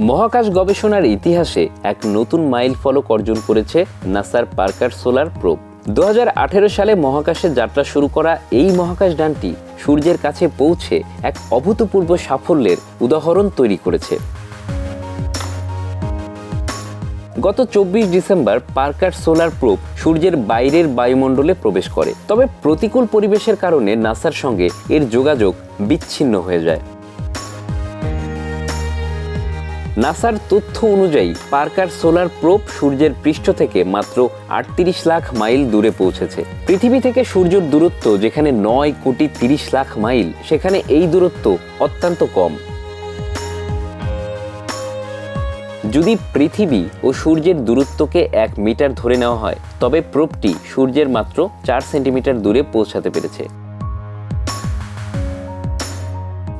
মহাকাশ গবেষণার ইতিহাসে এক নতুন মাইল ফলক অর্জন করেছে নাসার পার্কার সোলার প্রোব। দু সালে মহাকাশে যাত্রা শুরু করা এই মহাকাশযানটি সূর্যের কাছে পৌঁছে এক অভূতপূর্ব সাফল্যের উদাহরণ তৈরি করেছে। গত চব্বিশ ডিসেম্বর পার্কার সোলার প্রোব সূর্যের বাইরের বায়ুমণ্ডলে প্রবেশ করে, তবে প্রতিকূল পরিবেশের কারণে নাসার সঙ্গে এর যোগাযোগ বিচ্ছিন্ন হয়ে যায়। নাসার তথ্য অনুযায়ী, পার্কার সোলার প্রোপ সূর্যের পৃষ্ঠ থেকে মাত্র আটত্রিশ লাখ মাইল দূরে পৌঁছেছে। পৃথিবী থেকে সূর্যের দূরত্ব যেখানে নয় কোটি তিরিশ লাখ মাইল, সেখানে এই দূরত্ব অত্যন্ত কম। যদি পৃথিবী ও সূর্যের দূরত্বকে এক মিটার ধরে নেওয়া হয়, তবে প্রোপটি সূর্যের মাত্র চার সেন্টিমিটার দূরে পৌঁছাতে পেরেছে।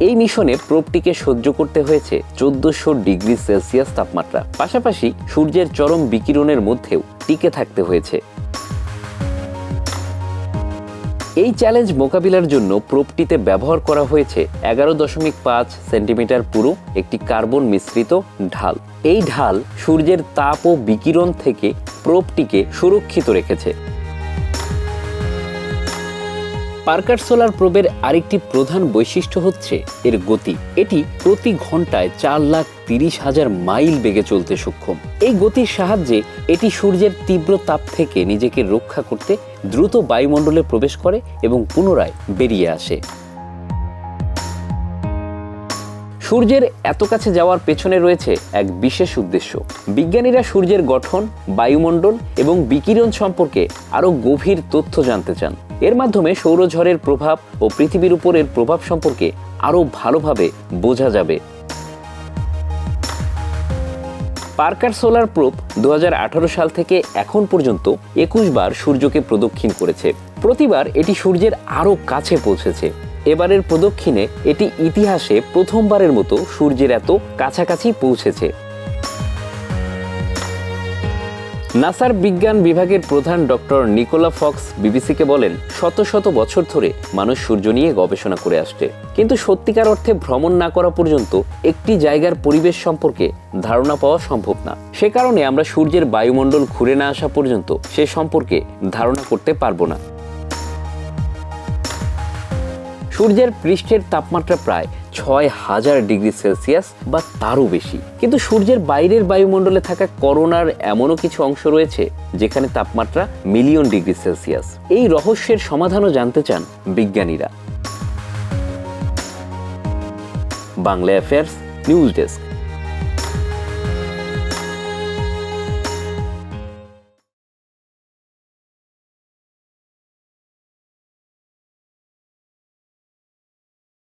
এই মিশনে প্রোবটিকে সহ্য করতে হয়েছে চোদ্দশো ডিগ্রি সেলসিয়াস তাপমাত্রা। পাশাপাশি সূর্যের চরম বিকিরণের মধ্যেও টিকে থাকতে হয়েছে। এই চ্যালেঞ্জ মোকাবিলার জন্য প্রোপটিতে ব্যবহার করা হয়েছে এগারো দশমিক পাঁচ সেন্টিমিটার পুরু একটি কার্বন মিশ্রিত ঢাল। এই ঢাল সূর্যের তাপ ও বিকিরণ থেকে প্রোপটিকে সুরক্ষিত রেখেছে। পার্কার সোলার প্রোবের আরেকটি প্রধান বৈশিষ্ট্য হচ্ছে এর গতি। এটি প্রতি ঘন্টায় চার লাখ তিরিশ হাজার মাইল বেগে চলতে সক্ষম। এই গতির সাহায্যে এটি সূর্যের তীব্র তাপ থেকে নিজেকে রক্ষা করতে দ্রুত বায়ুমণ্ডলে প্রবেশ করে এবং পুনরায় বেরিয়ে আসে। সূর্যের এত কাছে যাওয়ার পেছনে রয়েছে এক বিশেষ উদ্দেশ্য। বিজ্ঞানীরা সূর্যের গঠন, বায়ুমণ্ডল এবং বিকিরণ সম্পর্কে আরও গভীর তথ্য জানতে চান। এর মাধ্যমে সৌরঝড়ের প্রভাব ও পৃথিবীর উপরের প্রভাব সম্পর্কে আরও ভালোভাবে বোঝা যাবে। পার্কার সোলার প্রোব দু সাল থেকে এখন পর্যন্ত একুশ বার সূর্যকে প্রদক্ষিণ করেছে। প্রতিবার এটি সূর্যের আরও কাছে পৌঁছেছে। এবারের প্রদক্ষিণে এটি ইতিহাসে প্রথমবারের মতো সূর্যের এত কাছাকাছি পৌঁছেছে। নাসার বিজ্ঞান বিভাগের প্রধান ডক্টর নিকোলা ফক্স বিবিসিকে বলেন, শত শত বছর ধরে মানুষ সূর্য নিয়ে গবেষণা করে আসছে। কিন্তু সত্যিকার অর্থে ভ্রমণ না করা পর্যন্ত একটি জায়গার পরিবেশ সম্পর্কে ধারণা পাওয়া সম্ভব না। সে কারণে আমরা সূর্যের বায়ুমণ্ডল ঘুরে না আসা পর্যন্ত সে সম্পর্কে ধারণা করতে পারব না। সূর্যের পৃষ্ঠের তাপমাত্রা প্রায় ছয় হাজার ডিগ্রি সেলসিয়াস বা তারও বেশি। কিন্তু সূর্যের বাইরের বায়ুমণ্ডলে থাকা করোনার এমনও কিছু অংশ রয়েছে যেখানে তাপমাত্রা মিলিয়ন ডিগ্রি সেলসিয়াস। এই রহস্যের সমাধানও জানতে চান বিজ্ঞানীরা। Bangla affairs news desk.